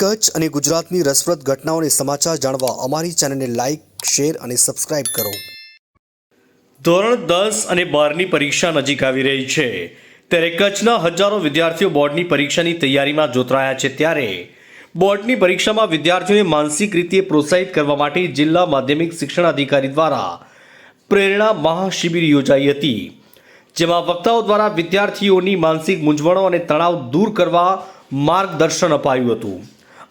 કચ્છ અને ગુજરાતની રસપ્રદ ઘટનાઓને સમાચાર જાણવા અમારી ચેનલને લાઇક શેર અને સબસ્ક્રાઇબ કરો. ધોરણ દસ અને બારની પરીક્ષા નજીક આવી રહી છે. ત્યારે કચ્છના હજારો વિદ્યાર્થીઓ બોર્ડની પરીક્ષાની તૈયારીમાં જોતરાયા છે ત્યારે બોર્ડની પરીક્ષામાં વિદ્યાર્થીઓને માનસિક રીતે પ્રોત્સાહિત કરવા માટે જિલ્લા માધ્યમિક શિક્ષણ અધિકારી દ્વારા પ્રેરણા મહાશિબિર યોજાઈ હતી, જેમાં વક્તાઓ દ્વારા વિદ્યાર્થીઓની માનસિક મૂંઝવણો અને તણાવ દૂર કરવા માર્ગદર્શન અપાયું હતું.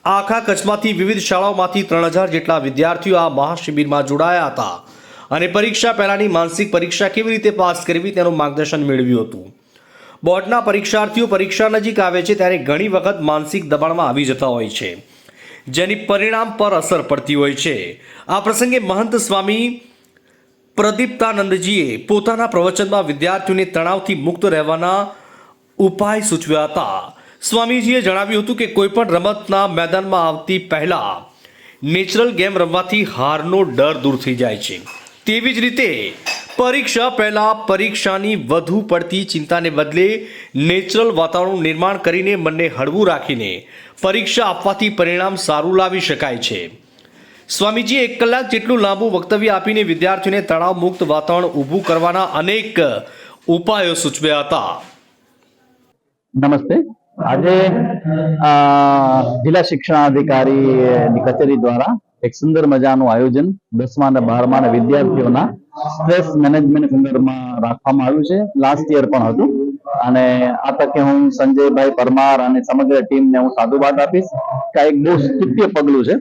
આખા કચ્છમાંથી વિવિધ શાળાઓમાંથી ત્રણ હજાર જેટલા વિદ્યાર્થીઓ આ મહાશિબિરમાં જોડાયા હતા. અને પરીક્ષા પહેલાની માનસિક પરીક્ષા કેવી રીતે પાસ કરવી તેનું માર્ગદર્શન મેળવ્યું હતું. બોર્ડના પરીક્ષાર્થીઓ પરીક્ષા નજીક આવે છે ત્યારે ઘણી વખત માનસિક દબાણમાં આવી જતા હોય છે, જેની પરિણામ પર અસર પડતી હોય છે. આ પ્રસંગે મહંત સ્વામી પ્રદીપ્તાનંદજીએ પોતાના પ્રવચનમાં વિદ્યાર્થીઓને તણાવથી મુક્ત રહેવાના ઉપાય સૂચવ્યા હતા. સ્વામીજીએ જણાવ્યું હતું કે કોઈપણ રમતના મેદાનમાં આવતી પહેલા નેચરલ ગેમ રમવાથી હારનો ડર દૂર થઈ જાય છે. તેવી જ રીતે પરીક્ષા પહેલા પરીક્ષાની વધુ પડતી ચિંતાને બદલે નેચરલ વાતાવરણ નિર્માણ કરીને મનને હળવું રાખીને પરીક્ષા આપવાથી પરિણામ સારું લાવી શકાય છે. સ્વામીજીએ એક કલાક જેટલું લાંબુ વક્તવ્ય આપીને વિદ્યાર્થીઓને તણાવ મુક્ત વાતાવરણ ઊભું કરવાના અનેક ઉપાયો સૂચવ્યા હતા. નમસ્તે. આજે જિલ્લા શિક્ષણાધિકારીની કચેરી દ્વારા એક સુંદર મજાનું આયોજન દસમા અને બારમા ના વિદ્યાર્થીઓના સ્ટ્રેસ મેનેજમેન્ટ સંદર્ભમાં રાખવામાં આવ્યું છે. લાસ્ટ યર પણ હતું. અને આ તકે હું સંજયભાઈ પરમાર અને સમગ્ર ટીમને હું સાધુવાદ આપીશ કે એક બહુ સ્તુત્ય પગલું છે.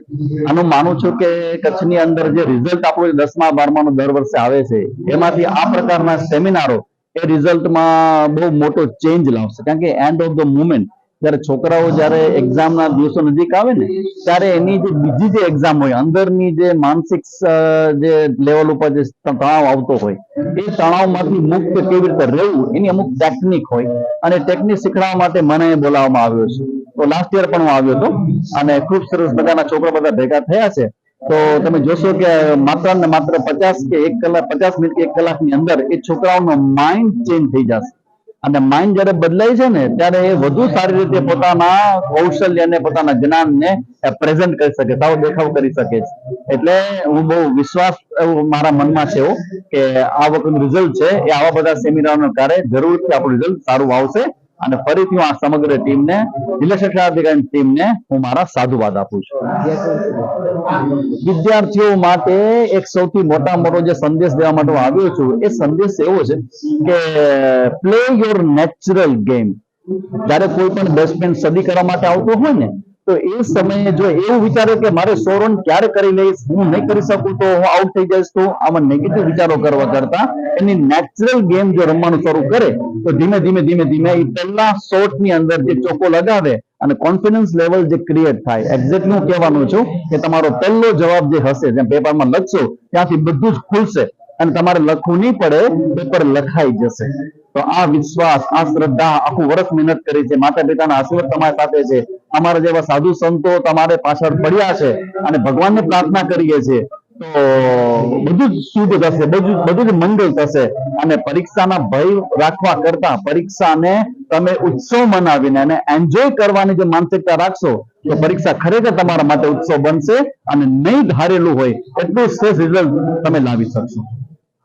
હું માનું છું કે કચ્છની અંદર જે રિઝલ્ટ આપણું દસમા બારમાનું દર વર્ષે આવે છે, એમાંથી આ પ્રકારના સેમિનારો એ રિઝલ્ટમાં બહુ મોટો ચેન્જ લાવશે. કારણ કે એન્ડ ઓફ ધ મુમેન્ટ જ્યારે છોકરાઓ જ્યારે એક્ઝામના દિવસો નજીક આવે ને, ત્યારે એની જે બીજી જે એક્ઝામ હોય, અંદરની જે માનસિક જે લેવલ ઉપર જે તણાવ આવતો હોય, એ તણાવમાંથી મુક્ત કેવી રીતે રહેવું, એની અમુક ટેકનિક હોય. અને ટેકનિક શીખવા માટે મને બોલાવવામાં આવ્યો છે. તો લાસ્ટ યર પણ હું આવ્યો હતો અને ખૂબ સરસ બધાના છોકરા બધા ભેગા થયા છે. તો તમે જોશો કે માત્ર ને માત્ર પચાસ કે એક કલાક, પચાસ મિનિટ કે એક કલાકની અંદર એ છોકરાઓનો માઇન્ડ ચેન્જ થઈ જશે. અને માઇન્ડ જ્યારે બદલાય છે ને, ત્યારે એ વધુ સારી રીતે પોતાના કૌશલ્ય અને પોતાના જ્ઞાનને પ્રેઝન્ટ કરી શકે સાવ દેખાવ કરી શકે છે. એટલે હું બહુ વિશ્વાસ મારા મનમાં છે એવો, કે આ વખતનું રિઝલ્ટ છે, એ આવા બધા સેમિનારનો કાર્ય જરૂરથી આપણું રિઝલ્ટ સારું આવશે. અને ફરીથી હું આ સમગ્ર ટીમને, જિલ્લા શિક્ષણાધિકારી ટીમને હું મારા સાધુવાદ આપું છું. વિદ્યાર્થીઓ માટે એક સૌથી મોટા મોટો જે સંદેશ દેવા માટે હું આવ્યો છું, એ સંદેશ એવો છે કે પ્લે યોર નેચરલ ગેમ જ્યારે કોઈ પણ બેટ્સમેન સદી કરવા માટે આવતો હોય ને તો એ સમયે જો એવું વિચારે કે મારે સો રન ક્યારે કરી લઈશ, હું નહીં કરી શકું તો હું આઉટ થઈ જઈશ તો આમાં નેગેટિવ વિચારો કરવા કરતા એની નેચરલ ગેમ જો રમવાનું શરૂ કરે, તો ધીમે ધીમે ધીમે ધીમે એ પહેલા શોર્ટની અંદર જે ચોકો લગાવે અને કોન્ફિડન્સ લેવલ જે ક્રિએટ થાય એક્ઝેક્ટલી હું કહેવાનું છું કે તમારો પહેલો જવાબ જે હશે, જેમ પેપરમાં લખશો, ત્યાંથી બધું જ ખુલશે અને તમારે લખવું નહીં પડે, પેપર લખાઈ જશે. તો આ વિશ્વાસ, આ શ્રદ્ધા, આખું વર્ષ મહેનત કરી છે. માતા પિતાના આશીર્વાદ તમારી સાથે છે. અમારા જેવા સાધુ સંતો તમારે પાછળ પડ્યા છે અને ભગવાનને પ્રાર્થના કરીએ છીએ. તો બધું જ શુભ થશે, બધું બધું જ મંગળ થશે. અને પરીક્ષાના ભય રાખવા કરતા પરીક્ષાને તમે ઉત્સવ મનાવીને અને એન્જોય કરવાની જે માનસિકતા રાખશો, તો પરીક્ષા ખરેખર તમારા માટે ઉત્સવ બનશે અને નહીં ધારેલું હોય, એટલું શ્રેષ્ઠ રિઝલ્ટ તમે લાવી શકશો.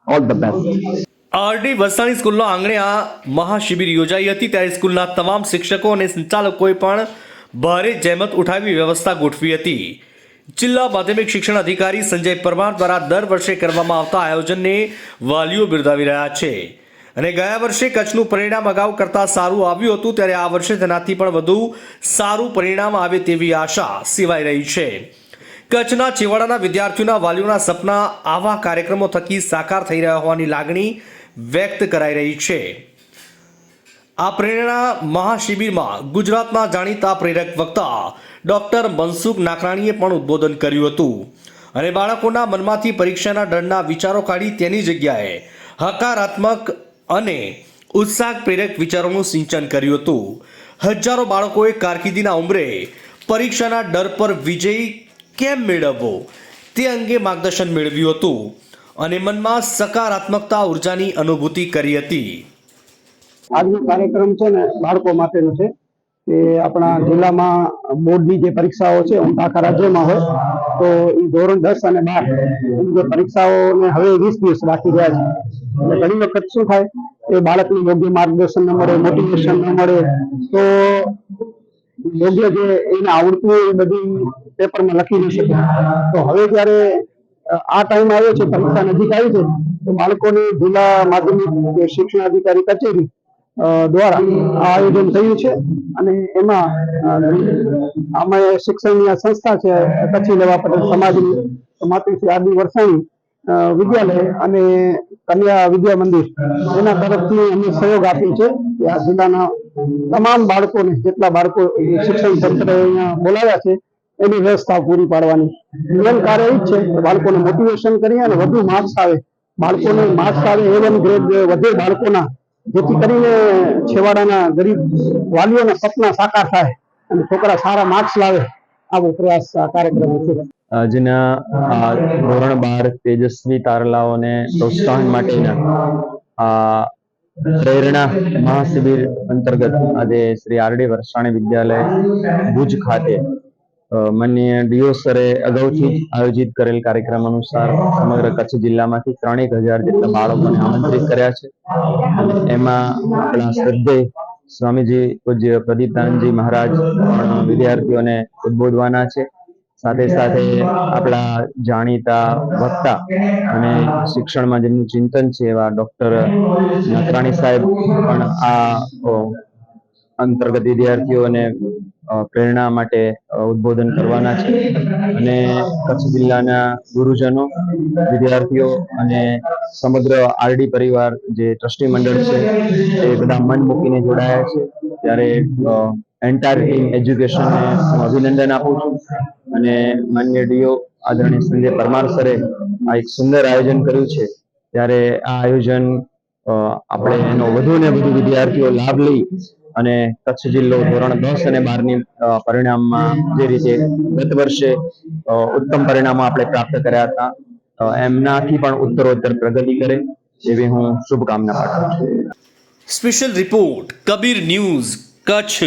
All the best R D Vasani સ્કૂલનો આંગણે આ મહાશિબિર યોજાઈ હતી. ત્યારે સ્કૂલના તમામ શિક્ષકો અને સંચાલકોએ પણ ભારે જહેમત ઉઠાવી વ્યવસ્થા ગોઠવી હતી. જિલ્લા માધ્યમિક શિક્ષણ અધિકારી સંજય પરમાર દ્વારા દર વર્ષે કરવામાં આવતા આયોજનને વાલીઓ બિરદાવી રહ્યા છે. અને ગયા વર્ષે કચ્છનું પરિણામ અગાઉ કરતાં સારું આવ્યું હતું, ત્યારે આ વર્ષે તેનાથી પણ વધુ સારું પરિણામ આવે તેવી આશા સેવાઈ રહી છે. કચ્છના છેવાડાના વિદ્યાર્થીઓના વાલીઓના સપના આવા કાર્યક્રમો થકી સાકાર થઈ રહ્યા હોવાની લાગણી વ્યક્ત કરાઈ રહી છે. આ પ્રેરણા મહાશિબિરમાં ગુજરાતના જાણીતા પ્રેરક વક્તા ડોક્ટર મનસુખ નાકરાણીએ પણ ઉદ્બોધન કર્યું હતું અને બાળકોના મનમાંથી પરીક્ષાના ડરના વિચારો કાઢી તેની જગ્યાએ હકારાત્મક અને ઉત્સાહ પ્રેરક વિચારોનું સિંચન કર્યું હતું. હજારો બાળકોએ કારકિર્દીના ઉંમરે પરીક્ષાના ડર પર વિજય કેમ મેળવવો તે અંગે માર્ગદર્શન મેળવ્યું હતું. અને મનમાં સકારાત્મકતા ઉર્જાની અનુભૂતિ કરી હતી. આજનો કાર્યક્રમ છે ને બાળકો માટેનો છે. કે આપણા જિલ્લામાં બોર્ડની જે પરીક્ષાઓ છે અમુક આખા રાજ્યમાં હોય તો એ ધોરણ દસ અને બાર જે પરીક્ષાઓને હવે વીસ દિવસ બાકી રહ્યા છે. એટલે ઘણી વખત શું થાય, એ બાળકને યોગ્ય માર્ગદર્શન ન મળે મોટિવેશન ન મળે, તો યોગ્ય જે એને આવડતું હોય એ બધી પેપરમાં લખી ન શકે. તો હવે જ્યારે આ ટાઈમ આવ્યો છે પરીક્ષા નજીક આવી છે. તો બાળકોની જિલ્લા માધ્યમિક શિક્ષણ અધિકારી કચેરી દ્વારા આ આયોજન થયું છે. અને એમાં અમે શિક્ષણની સંસ્થા છે કચ્છી લેવા પટેલ સમાજની. માતૃશ્રી આરડી વરસાણી વિદ્યાલય અને કન્યા વિદ્યા મંદિર, એના તરફથી અમે સહયોગ આપ્યો છે કે આ જિલ્લાના તમામ બાળકોને, જેટલા બાળકો શિક્ષણ તંત્ર અહીંયા બોલાવ્યા છે એની વ્યવસ્થા પૂરી પાડવાની. મેન કાર્ય એ જ છે બાળકોને મોટિવેશન કરીએ અને વધુ માર્ક્સ આવે. બાળકોને માર્ક્સ આવે એ ગ્રેડ વધે બાળકોના, જેથી કરીને છેવાડાના ગરીબ વાલીઓના સપના સાકાર થાય અને છોકરા સારા માર્ક્સ લાવે. આવો પ્રયાસ કાર્યક્રમ છે. આજના ધોરણ બાર તેજસ્વી તારલાઓને પ્રોત્સાહન માટેના પ્રેરણા મહાશિબિર અંતર્ગત આજે શ્રી આરડી વરસાણી વિદ્યાલય ભુજ ખાતે અ, માનનીય ડીઓ સરે અગાઉથી આયોજિત કરેલ કાર્યક્રમ અનુસાર સમગ્ર કચ્છ જિલ્લામાંથી ત્રણેક હજાર જેટલા બાળકોને આમંત્રિત કર્યા છે. એમાં આપણા શ્રદ્ધેય સ્વામીજી પૂજ્ય પ્રદીપ્તાનંદજી મહારાજ પણ વિદ્યાર્થીઓને ઉદ્બોધવાના છે. સાથે સાથે આપણા જાણીતા વક્તા અને શિક્ષણમાં જેમનું ચિંતન છે એવા ડોક્ટર નકરાણી સાહેબ પણ આ અંતર્ગત વિદ્યાર્થીઓને પ્રેરણા માટે ઉદ્બોધન કરવાના છે. અને કચ્છ જિલ્લાના ગુરુજનો, વિદ્યાર્થીઓ અને સમગ્ર આરડી પરિવાર જે ટ્રસ્ટી મંડળ છે, એ બધા મન મૂકીને જોડાયા છે. ત્યારે એન્ટાયર ટીમ એજ્યુકેશનને અભિનંદન આપું છું. અને માન્ય ડીઓ આદરણીય સંજય પરમાર સરે આ એક સુંદર આયોજન કર્યું છે. ત્યારે આ આયોજન આપણે એનો વધુ ને વધુ વિદ્યાર્થીઓ લાભ લઈ અને કચ્છ જિલ્લો ધોરણ દસ અને બારની પરિણામમાં જે રીતે ગત વર્ષે ઉત્તમ પરિણામો આપણે પ્રાપ્ત કર્યા હતા એમનાથી પણ ઉત્તરોત્તર પ્રગતિ કરે એવી હું શુભકામના પાઠવું special report Kabir news Kutch